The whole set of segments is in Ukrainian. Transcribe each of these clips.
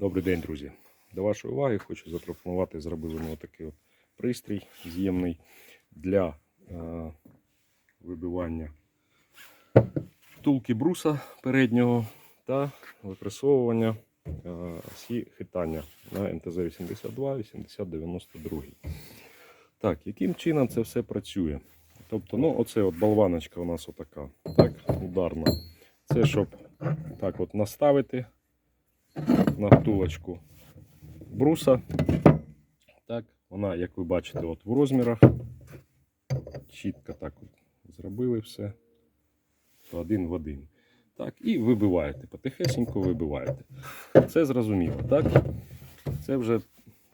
Добрий день, друзі. До вашої уваги хочу запропонувати зробили ми такий от пристрій з'ємний для е, вибивання втулки бруса переднього та випресовування е, хитання на МТЗ-82 8092. Так, яким чином це все працює? Тобто, ну, оце от болваночка у нас отака, так, ударна. Це щоб так от наставити на втулочку бруса. Так, вона, як ви бачите, от в розмірах. Чітко так от зробили все. Один в один. Так, і вибиваєте. Потихесенько вибиваєте. Це зрозуміло, так? Це вже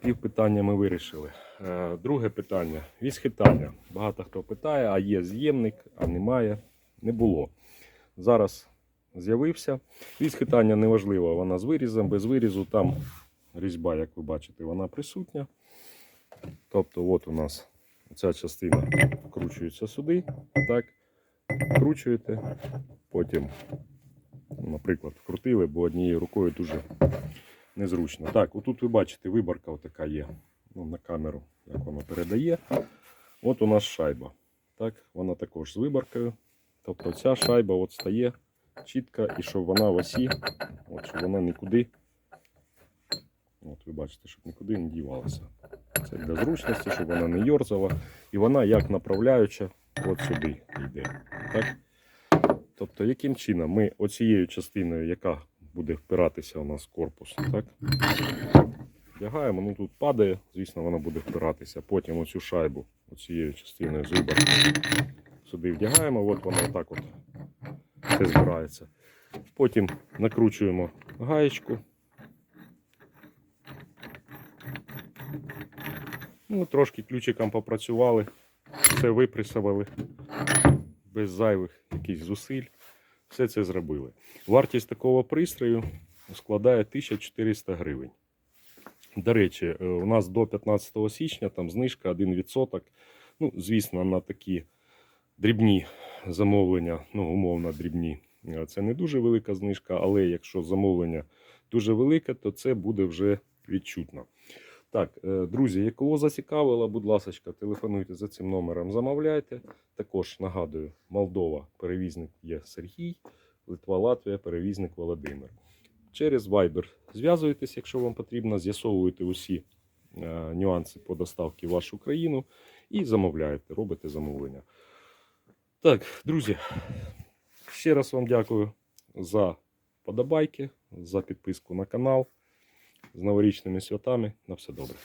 пів питання ми вирішили. Е, Друге питання. Вісь хитання. Багато хто питає, а є з'ємник, а немає. Не було. Зараз з'явився. Вісь хитання неважливо, вона з вирізом, без вирізу там різьба, як ви бачите, вона присутня. Тобто, от у нас ця частина вкручується сюди. Так, вкручуєте, потім, наприклад, вкрутили, бо однією рукою дуже незручно. Так, отут ви бачите, виборка отака є. Ну, на камеру, як воно передає. От у нас шайба. Так, вона також з виборкою. Тобто ця шайба от стає чітко і щоб вона в осі, от, щоб вона нікуди. От ви бачите, щоб нікуди не дівалася. Це для зручності, щоб вона не йорзала. І вона як направляюча от сюди йде. Так? Тобто, яким чином ми оцією частиною, яка буде впиратися у нас в корпус, так? Вдягаємо, ну тут падає, звісно, вона буде впиратися. Потім оцю шайбу оцією частиною з виборкою сюди вдягаємо, от вона отак от все збирається. Потім накручуємо гаєчку. Ну, трошки ключиком попрацювали, все випресували без зайвих якихось зусиль. Все це зробили. Вартість такого пристрою складає 1400 гривень. До речі, е, у нас до 15 січня там знижка 1%. Ну, звісно, на такі дрібні замовлення, ну, умовно дрібні. е, Це не дуже велика знижка, але якщо замовлення дуже велике, то це буде вже відчутно. Так, е, друзі, як кого зацікавило, будь ласка, телефонуйте за цим номером, замовляйте. Також нагадую, Молдова перевізник є Сергій, Литва, Латвія, перевізник Володимир. Через Viber зв'язуєтесь, якщо вам потрібно, з'ясовуєте усі е, нюанси по доставці в вашу країну і замовляєте, робите замовлення. Так, друзі, ще раз вам дякую за подобайки, за підписку на канал. З новорічними святами. На все добре.